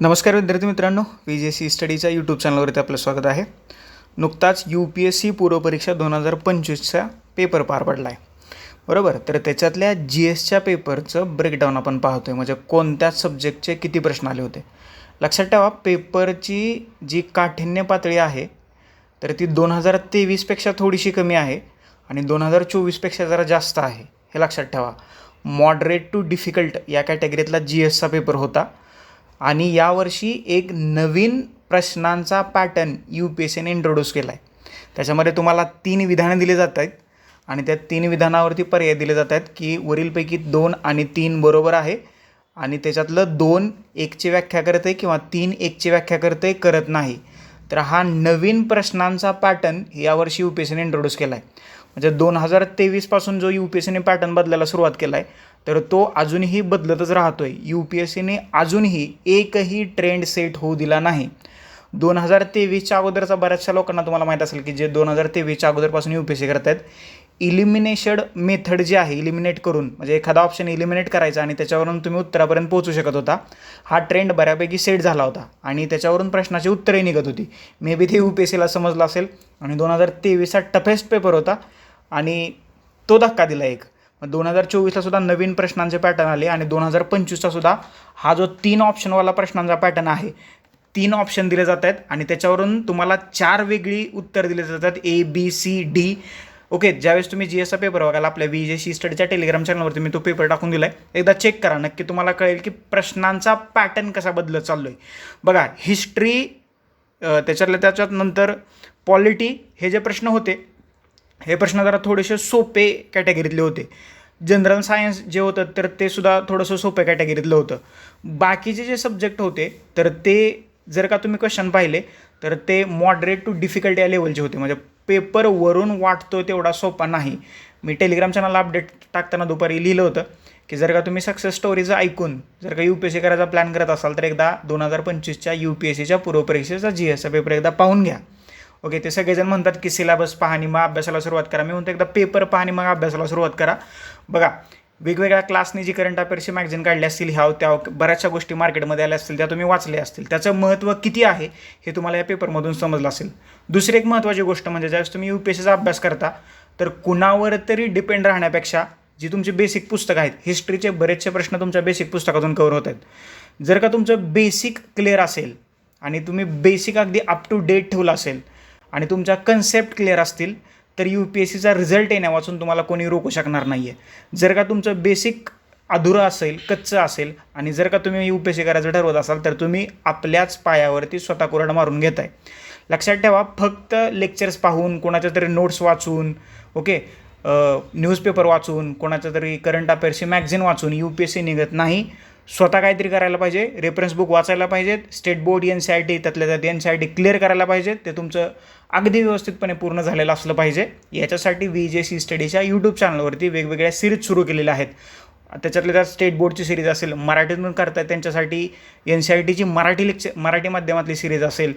नमस्कार विद्यार्थी मित्रांनो व्ही जे सी स्टडीच्या यूट्यूब चॅनलवरती आपलं स्वागत आहे. नुकताच यू पी एस सी पूर्वपरीक्षा दोन हजार पंचवीसचा पेपर पार पडला आहे बरोबर? तर त्याच्यातल्या जी एसच्या पेपरचं ब्रेकडाऊन आपण पाहतो आहे म्हणजे कोणत्या सब्जेक्टचे किती प्रश्न आले होते? लक्षात ठेवा पेपरची जी काठिण्य पातळी आहे तर ती दोन हजार तेवीसपेक्षा थोडीशी कमी आहे आणि दोन हजार चोवीसपेक्षा जरा जास्त आहे. हे लक्षात ठेवा. मॉडरेट टू डिफिकल्ट या कॅटेगरीतला जी एसचा पेपर होता. आणि यावर्षी एक नवीन प्रश्नांचा पॅटर्न यू पी एस सीने इंट्रोड्यूस केला आहे त्याच्यामध्ये तुम्हाला तीन विधानं दिली जात आहेत आणि त्या तीन विधानावरती पर्याय दिले जात आहेत की वरीलपैकी दोन आणि तीन बरोबर आहे आणि त्याच्यातलं दोन एकची व्याख्या करते किंवा तीन एकची व्याख्या करते करत नाही. तर हा नवीन प्रश्नांचा पॅटर्न यावर्षी यू पी एस सीने इंट्रोड्यूस केला आहे म्हणजे दोन हजार तेवीसपासून जो यू पी एस सीने पॅटर्न बदलायला सुरुवात केला आहे तर तो अजूनही बदलतच राहतो आहे यू पी एस सीने अजूनही एकही ट्रेंड सेट होऊ दिला नाही. दोन हजार तेवीसच्या अगोदरचा बऱ्याचशा लोकांना तुम्हाला माहीत असेल की जे दोन हजार तेवीसच्या अगोदरपासून यू पी एस सी करत आहेत इलिमिनेशन मेथड जी आहे इलिमिनेट करून म्हणजे एखादा ऑप्शन इलिमिनेट करायचा आणि त्याच्यावरून तुम्ही उत्तरापर्यंत पोहोचू शकत होता हा ट्रेंड बऱ्यापैकी सेट झाला होता. आणि त्याच्यावरून प्रश्नाची उत्तरे निघत होती. मे बी ते यू पी एस सीला समजलं असेल. आणि दोन हजार तेवीसचा टफेस्ट पेपर होता. आणि तो धक्का दिला एक. मग दोन हजार चोवीसला सुद्धा नवीन प्रश्नांचे पॅटर्न आले आणि दोन हजार पंचवीसचा सुद्धा हा जो तीन ऑप्शनवाला प्रश्नांचा पॅटर्न आहे तीन ऑप्शन दिले जात आहेत आणि त्याच्यावरून तुम्हाला चार वेगळी उत्तर दिले जातात A B C D okay ज्यावेळेस तुम्ही जी एसचा पेपर बघाल आपल्या वी जे सी स्टडीच्या टेलिग्राम चॅनलवरती मी तो पेपर टाकून दिला आहे एकदा चेक करा नक्की तुम्हाला कळेल की प्रश्नांचा पॅटर्न कसा बदलत चाललो आहे बघा हिस्ट्री त्याच्यातल्या त्याच्यात नंतर पॉलिटी हे जे प्रश्न होते हे प्रश्न जरा थोडेसे सोपे कॅटेगरीतले होते. जनरल सायन्स जे होतं तर ते सुद्धा थोडंसं सोप्या कॅटेगरीतलं होतं. बाकीचे जे सब्जेक्ट होते तर ते जर का तुम्ही क्वेश्चन पाहिले तर ते मॉडरेट टू डिफिकल्ट या लेवलचे होते. म्हणजे पेपरवरून वाटतो तेवढा सोपा नाही. मी टेलिग्राम चॅनलला अपडेट टाकताना दुपारी लिहिलं होतं की जर का तुम्ही सक्सेस स्टोरीचं ऐकून जर का यू पी एस सी करायचा प्लॅन करत असाल तर एकदा दोन हजार पंचवीसच्या यू पी एस सीच्या पूर्वपरीक्षेचा जी एसचा पेपर एकदा पाहून घ्या. ओके ते सगळेजण म्हणतात की सिलेबस पाहणी मग अभ्यासाला सुरुवात करा. मी म्हणतो एकदा पेपर पाहणी मग अभ्यासाला सुरुवात करा. बघा वेगवेगळ्या क्लासनी जी करंट अफेअर्सची मॅगझिन काढली असतील ह्या त्या बऱ्याचशा गोष्टी मार्केटमध्ये आल्या असतील त्या तुम्ही वाचल्या असतील. त्याचं महत्त्व किती आहे हे तुम्हाला या पेपरमधून समजलं असेल. दुसरी एक महत्त्वाची गोष्ट म्हणजे ज्यावेळेस तुम्ही यू पी एस सीचा अभ्यास करता तर कुणावर तरी डिपेंड राहण्यापेक्षा जी तुमची बेसिक पुस्तकं आहेत हिस्ट्रीचे बरेचसे प्रश्न तुमच्या बेसिक पुस्तकातून कवर होत आहेत. जर का तुमचं बेसिक क्लिअर असेल आणि तुम्ही बेसिक अगदी अप टू डेट ठेवलं असेल आणि तुमच्या कन्सेप्ट क्लिअर असतील तर यू पी एस सीचा रिझल्ट येण्यापासून तुम्हाला कोणी रोखू शकणार नाही आहे जर का तुमचं बेसिक अधुरं असेल कच्चं असेल आणि जर का तुम्ही यू पी एस सी करायचं ठरवत असाल तर तुम्ही आपल्याच पायावरती स्वतः कुरड मारून घेत आहे लक्षात ठेवा फक्त लेक्चर्स पाहून कोणाच्या तरी नोट्स वाचून ओके? न्यूजपेपर वाचून कोणाच्या तरी करंट अफेअर्सची मॅगझिन वाचून यू पी एस सी निघत नाही. स्वतः काहीतरी करायला पाहिजे रेफरन्स बुक वाचायला पाहिजेत state board N C I T त्यातल्या त्यात N C I T clear करायला पाहिजेत ते तुमचं अगदी व्यवस्थितपणे पूर्ण झालेलं असलं पाहिजे. याच्यासाठी व्ही जे सी स्टडीच्या यूट्यूब चॅनलवरती वेगवेगळ्या सिरीज सुरू केलेल्या आहेत. त्याच्यातल्या त्या स्टेट बोर्डची सिरीज असेल मराठीतून करतायत त्यांच्यासाठी. एन सी आय टीची मराठी लेक्चर मराठी माध्यमातली सिरीज असेल.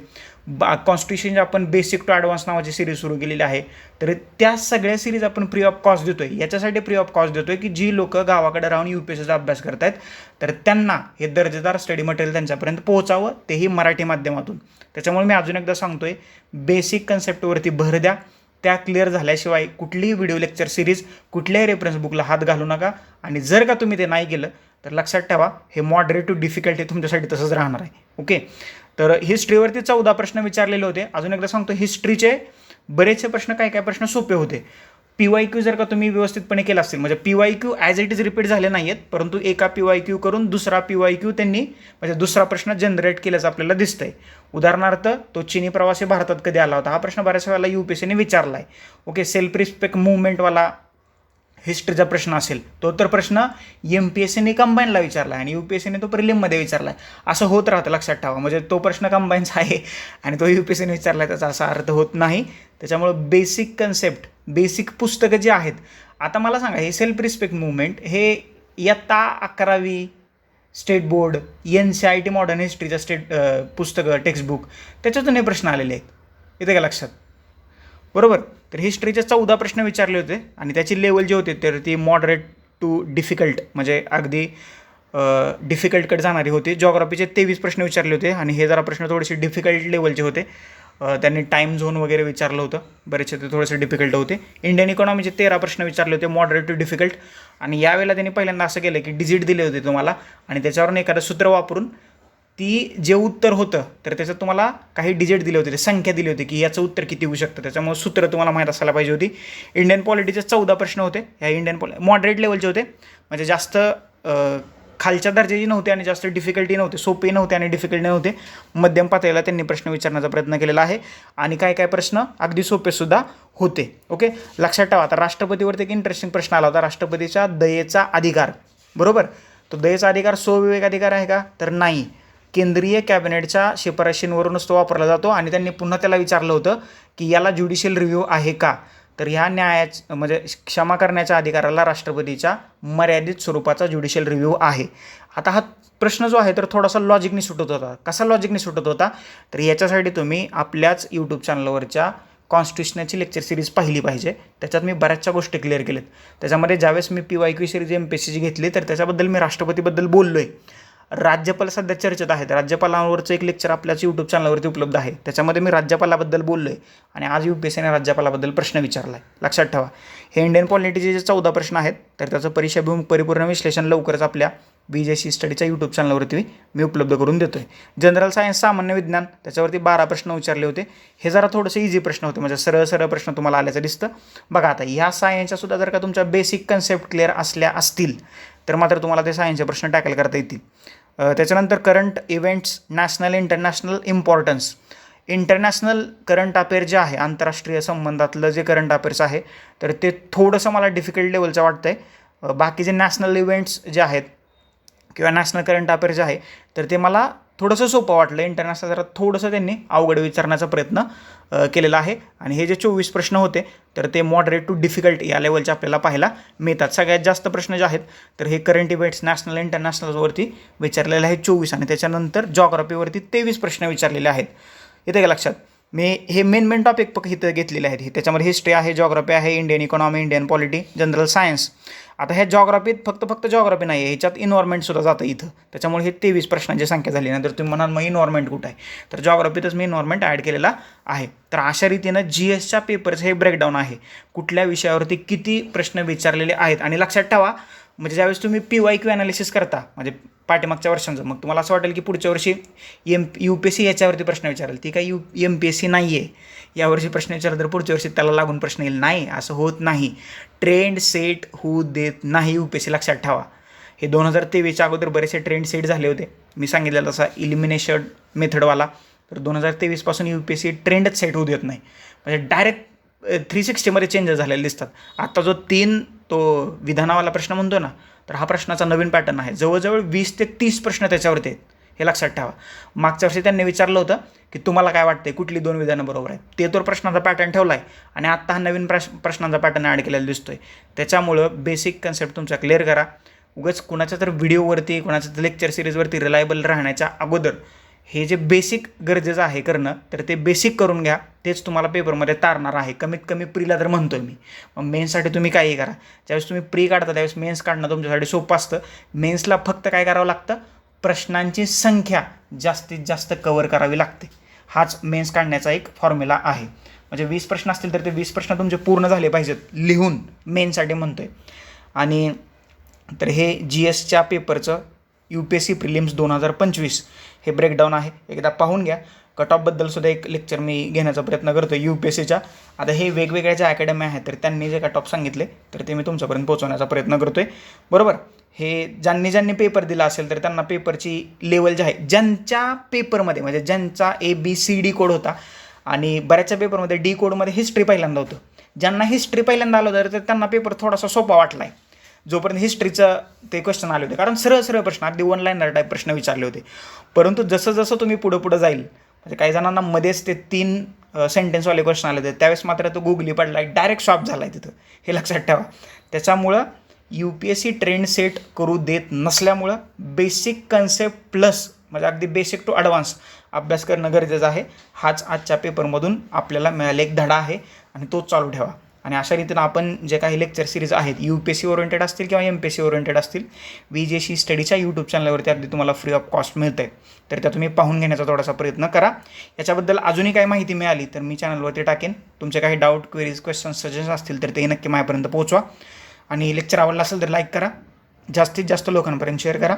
बा कॉन्स्टिट्यूशनची आपण बेसिक टू ॲडव्हान्स नावाची सिरीज सुरू केलेली आहे. तर त्या सगळ्या सिरीज आपण फ्री ऑफ कॉस्ट देतो आहे याच्यासाठी फ्री ऑफ कॉस्ट देतो आहे की जी लोकं गावाकडे राहून यू पी एस सीचा अभ्यास करत आहेत तर त्यांना हे दर्जेदार स्टडी मटेरियल त्यांच्यापर्यंत पोहोचावं तेही मराठी माध्यमातून. त्याच्यामुळे मी अजून एकदा सांगतो आहे बेसिक कन्सेप्टवरती भर द्या. त्या क्लिअर झाल्याशिवाय कुठलीही व्हिडिओ लेक्चर सिरीज कुठल्याही रेफरन्स बुकला हात घालू नका. आणि जर का तुम्ही ते नाही केलं तर लक्षात ठेवा हे मॉडरेट टू डिफिकल्टी तुमच्यासाठी तसंच राहणार आहे. ओके तर हिस्ट्रीवरती चौदा प्रश्न विचारलेले होते. अजून एकदा सांगतो हिस्ट्रीचे बरेचसे प्रश्न काय काय प्रश्न सोपे होते. पी वाय क्यू जर का तुम्ही व्यवस्थितपणे केला असेल म्हणजे P Y Q as it is repeat झाले नाही आहेत परंतु एका पी वाय क्यू करून दुसरा पी वाय क्यू त्यांनी म्हणजे दुसरा प्रश्न जनरेट केल्याचं आपल्याला दिसतं आहे उदाहरणार्थ तो चिनी प्रवासी भारतात कधी आला होता? हा प्रश्न बऱ्याच वेळेला यू पी एस सीने विचारला आहे ओके सेल्फ रिस्पेक्ट मुवमेंटवाला हिस्ट्रीचा प्रश्न असेल तो तर प्रश्न एम पी एस सीने कंबाईनला विचारला आहे आणि यू पी एस सीने तो प्रिलिममध्ये विचारला. आहे असं होत राहतं लक्षात ठेवा. म्हणजे तो प्रश्न कंबाईनचा आहे आणि तो यू पी एस सीने विचारला आहे त्याचा असा अर्थ होत नाही. त्याच्यामुळं बेसिक कन्सेप्ट बेसिक पुस्तकं जी आहेत आता मला सांगा हे सेल्फ रिस्पेक्ट मुवमेंट हे इयत्ता अकरावी state board N C I T modern हिस्ट्रीचं state पुस्तकं टेक्स्टबुक त्याच्यातून हे प्रश्न आलेले आहेत. येते का लक्षात? बरोबर? तर हिस्ट्रीचे चौदा प्रश्न विचारले होते आणि त्याची लेवल जे होते तर ती मॉडरेट टू डिफिकल्ट म्हणजे अगदी डिफिकल्टकडे जाणारी होती. जॉग्राफीचे तेवीस प्रश्न विचारले होते आणि हे जरा प्रश्न थोडेसे डिफिकल्ट लेवलचे होते. त्यांनी टाईम झोन वगैरे विचारलं होतं. बरेचसे ते थोडेसे डिफिकल्ट होते. इंडियन इकॉनॉमीचे तेरा प्रश्न विचारले होते मॉडरेट टू डिफिकल्ट आणि यावेळेला त्यांनी पहिल्यांदा असं केलं की डिजिट दिले होते तुम्हाला. आणि त्याच्यावरून एखादं सूत्र वापरून ती जे उत्तर होतं तर त्याचं तुम्हाला काही डिजिट दिले होते ते संख्या दिली होती की याचं उत्तर किती होऊ शकतं. त्याच्यामुळे सूत्र तुम्हाला माहीत असायला पाहिजे होती. इंडियन पॉलिटीचे चौदा प्रश्न होते. ह्या इंडियन पॉलि मॉडरेट लेवलचे होते. म्हणजे जास्त खालच्या दर्जाची नव्हते आणि जास्त डिफिकल्टी नव्हते सोपे नव्हते आणि डिफिकल्ट नव्हते. मध्यम पातळीला त्यांनी प्रश्न विचारण्याचा प्रयत्न केलेला आहे. आणि काय काय प्रश्न? अगदी सोपेसुद्धा होते. ओके? लक्षात ठेवा आता राष्ट्रपतीवरती एक इंटरेस्टिंग प्रश्न आला होता राष्ट्रपतीच्या दयेचा अधिकार. बरोबर? तो दयेचा अधिकार स्वविवेक अधिकार आहे का? तर नाही. केंद्रीय कॅबिनेटच्या शिफारशींवरूनच तो वापरला जातो आणि त्यांनी पुन्हा त्याला विचारलं होतं की याला ज्युडिशियल रिव्ह्यू आहे का? तर ह्या न्यायाच म्हणजे क्षमा करण्याच्या अधिकाराला राष्ट्रपतीच्या मर्यादित स्वरूपाचा ज्युडिशियल रिव्ह्यू आहे. आता हा प्रश्न जो आहे तर थोडासा लॉजिकनी सुटत होता. कसा लॉजिकनी सुटत होता? तर याच्यासाठी तुम्ही आपल्याच यूट्यूब चॅनलवरच्या कॉन्स्टिट्युशनची लेक्चर सिरीज पाहिली पाहिजे. त्याच्यात मी बऱ्याचशा गोष्टी क्लिअर केल्यात. त्याच्यामध्ये ज्यावेळेस मी P Y Q series M P S सीची घेतली तर त्याच्याबद्दल मी राष्ट्रपतीबद्दल बोललो आहे राज्यपाल सध्या चर्चेत आहेत. राज्यपालावरचं एक लेक्चर आपल्याच यूट्यूब चॅनलवरती उपलब्ध आहे. त्याच्यामध्ये मी राज्यपालाबद्दल बोललो आहे आणि आज यू पी एस सीने राज्यपालाबद्दल प्रश्न विचारला आहे लक्षात ठेवा. हे इंडियन पॉलिटीचे जे चौदा प्रश्न आहेत तर त्याचं परीक्षाभिमुख परिपूर्ण विश्लेषण लवकरच आपल्या बी जे सी स्टडीच्या यूट्यूब चॅनलवरती मी उपलब्ध करून देतो आहे जनरल सायन्स सामान्य विज्ञान त्याच्यावरती बारा प्रश्न विचारले होते. हे जरा थोडंसं इझी प्रश्न होते. म्हणजे सरळ सरळ प्रश्न तुम्हाला आल्याचं दिसतं. बघा आता ह्या सायन्सच्या सुद्धा जर का तुमच्या बेसिक कन्सेप्ट क्लिअर असल्या असतील तर मात्र तुम्हाला ते सायन्सचे प्रश्न टॅकल करता येतील. त्याच्यानंतर current events national international importance international current affair जे आहे आंतरराष्ट्रीय संबंधातलं जे करंट अफेअर्स आहे तर ते थोडंसं मला डिफिकल्ट लेवलचं वाटतं आहे बाकी जे नॅशनल इव्हेंट्स जे आहेत किंवा नॅशनल करंट अफेअर जे आहे तर ते मला थोडंसं सोपं वाटलं इंटरनॅशनल जरा थोडंसं त्यांनी अवघड विचारण्याचा प्रयत्न केलेला आहे. आणि हे जे चोवीस प्रश्न होते तर ते मॉडरेट टू डिफिकल्ट या लेवलचे आपल्याला पाहायला मिळतात. सगळ्यात जास्त प्रश्न जे आहेत तर हे करंट इव्हेंट्स नॅशनल इंटरनॅशनलवरती विचारलेले आहेत चोवीस. आणि त्याच्यानंतर जॉग्राफीवरती तेवीस प्रश्न विचारलेले आहेत. येते का लक्षात? मी हे मेन मेन टॉपिक इथं घेतलेले आहेत. त्याच्यामध्ये हिस्ट्री आहे जॉग्राफी आहे Indian economy Indian polity general science आता ह्या जॉग्राफीत फक्त फक्त जॉग्राफी नाही आहे ह्याच्यात इन्व्हायरमेंटसुद्धा जातं इथं. त्याच्यामुळे हे तेवीस प्रश्नांची संख्या झाली. नंतर तुम्ही म्हणाल मग इन्व्हायरमेंट कुठं आहे? तर जॉग्राफीतच मी इन्व्हायरमेंट ॲड केलेला आहे. तर अशा रीतीनं जी एसच्या पेपरचं हे ब्रेकडाऊन आहे. कुठल्या विषयावरती किती प्रश्न विचारलेले आहेत? आणि लक्षात ठेवा म्हणजे ज्यावेळेस तुम्ही पी वाय क्यू ॲनालिसिस करता म्हणजे पाठीमागच्या वर्षांचं मग तुम्हाला असं वाटेल की पुढच्या वर्षी M U P S C याच्यावरती प्रश्न विचारेल. ती काय U M P S C नाही आहे यावर्षी प्रश्न विचारला तर पुढच्या वर्षी त्याला लागून प्रश्न येईल. नाही असं होत नाही. ट्रेंड सेट होऊ देत नाही यू पी एस सी लक्षात ठेवा. हे दोन हजार तेवीसच्या अगोदर बरेचसे ट्रेंड सेट झाले होते. मी सांगितलेलं तसा इलिमिनेशन मेथडवाला तर दोन हजार तेवीसपासून यू पी एस सी ट्रेंडच सेट होऊ देत नाही. म्हणजे डायरेक्ट थ्री सिक्स्टीमध्ये चेंजेस झालेले दिसतात. आता जो तीन तो विधानावाला प्रश्न म्हणतो ना तर हा प्रश्नाचा नवीन पॅटर्न आहे. जवळजवळ वीस ते तीस प्रश्न त्याच्यावरती आहेत. हे लक्षात ठेवा. मागच्या वर्षी त्यांनी विचारलं होतं की तुम्हाला काय वाटते कुठली दोन विधानं बरोबर आहेत? ते तर प्रश्नाचा पॅटर्न ठेवला आहे आणि आत्ता हा नवीन प्रश प्रश्नांचा पॅटर्न ॲड केलेला आहे त्याच्यामुळं बेसिक कन्सेप्ट तुमचा क्लिअर करा. उगाच कुणाच्या तर व्हिडिओवरती कुणाच्या तर लेक्चर सिरीजवरती रिलायबल राहण्याच्या अगोदर हे जे बेसिक गरजेचं आहे करणं तर ते बेसिक करून घ्या. तेच तुम्हाला पेपरमध्ये तारणार आहे. कमीत कमी प्रीला तर म्हणतोय मी. मग मेन्ससाठी तुम्ही काही करा. ज्यावेळेस तुम्ही प्री काढता त्यावेळेस मेन्स काढणं तुमच्यासाठी सोपं असतं. मेन्सला फक्त काय करावं लागतं? प्रश्नांची संख्या जास्तीत जास्त कवर करावी लागते. हाच मेन्स काढण्याचा एक फॉर्म्युला आहे. म्हणजे वीस प्रश्न असतील तर ते वीस प्रश्न तुमचे पूर्ण झाले पाहिजेत लिहून मेनसाठी म्हणतोय. आणि तर हे जी एसच्या पेपरचं U P S C prelims दोन हजार पंचवीस. हे ब्रेकडाऊन आहे. एकदा पाहून घ्या. कट ऑफबद्दल सुद्धा एक लेक्चर मी घेण्याचा प्रयत्न करतो यू पी एस सीच्या आता हे वेगवेगळ्या ज्या अकॅडमी आहेत तर त्यांनी जे कट ऑफ सांगितले तर ते मी तुमच्यापर्यंत पोहोचवण्याचा प्रयत्न करतो आहे बरोबर? हे ज्यांनी ज्यांनी पेपर दिला असेल तर त्यांना पेपरची लेवल जी आहे ज्यांच्या पेपरमध्ये म्हणजे ज्यांचा A B C D code होता आणि बऱ्याचशा पेपरमध्ये डी कोडमध्ये हिस्ट्री पहिल्यांदा होतं. ज्यांना हिस्ट्री पहिल्यांदा आलं होतं तर त्यांना पेपर थोडासा सोपा वाटला आहे जोपर्यंत हिस्ट्रीचं ते क्वेश्चन आले होते. कारण सरळ सरळ प्रश्न अगदी वन लाईनर टाईप प्रश्न विचारले होते. परंतु जसं जसं तुम्ही पुढं पुढं जाईल म्हणजे काही जणांना मध्येच ते तीन सेंटेन्सवाले क्वेश्चन आले होते. त्यावेळेस मात्र तो गुगली पडला आहे डायरेक्ट शॉप झाला आहे तिथं. हे लक्षात ठेवा. त्याच्यामुळं U P S C trend set करू देत नसल्यामुळं बेसिक कन्सेप्ट प्लस म्हणजे अगदी बेसिक टू ॲडव्हान्स अभ्यास करणं गरजेचं आहे. हाच आजच्या पेपरमधून आपल्याला मिळाले एक धडा आहे. आणि तो चालू ठेवा. आणि अशा रीतीनं आपण जे काही लेक्चर सिरीज आहेत U P S C oriented असतील किंवा M P S C oriented असतील वी जे सी स्टडीच्या यूट्यूब चॅनलवरती अगदी तुम्हाला फ्री ऑफ कॉस्ट मिळते आहे तर त्या तुम्ही पाहून घेण्याचा थोडासा प्रयत्न करा. याच्याबद्दल अजूनही काही माहिती मिळाली तर मी चॅनलवरती टाकेन. तुमचे काही डाऊट क्वेरीज क्वेश्चन सजेशन असतील तर ते नक्की माझ्यापर्यंत पोहोचवा. आणि लेक्चर आवडला असेल तर लाईक करा. जास्तीत जास्त लोकांपर्यंत शेअर करा.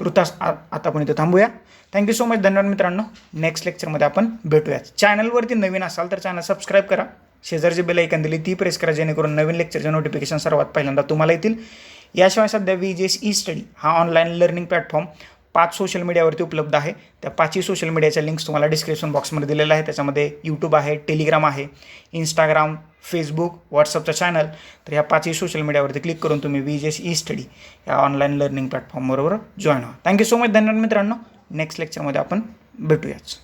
तृतास आ आता आपण इथं थांबूया. थँक्यू सो मच धन्यवाद मित्रांनो. नेक्स्ट लेक्चरमध्ये आपण भेटूयात. चॅनलवरती नवीन असाल तर चॅनल सबस्क्राईब करा. शेजारची बेल ऐकन दिली ती प्रेस करा जेणेकरून नवीन लेक्चरचे नोटिफिकेशन सर्वात पहिल्यांदा तुम्हाला येतील. याशिवाय सध्या वी जे ई स्टडी हा ऑनलाईन लर्निंग प्लॅटफॉर्म पाच सोशल मीडियावरती उपलब्ध आहे. त्या पाचही सोशल मीडियाच्या लिंक्स तुम्हाला डिस्क्रिप्शन बॉक्समध्ये दिलेल्या आहे त्याच्यामध्ये यूट्यूब आहे टेलिग्राम आहे इंस्टाग्राम फेसबुक व्हॉट्सअपचा चॅनल तर ह्या पाचही सोशल मीडियावरती क्लिक करून तुम्ही वी जेस ई स्टडी या ऑनलाईन लर्निंग प्लॅटफॉर्मबरोबर जॉईन व्हा. थँक्यू सो मच धन्यवाद मित्रांनो. नेक्स्ट लेक्चरमध्ये आपण भेटूयाच.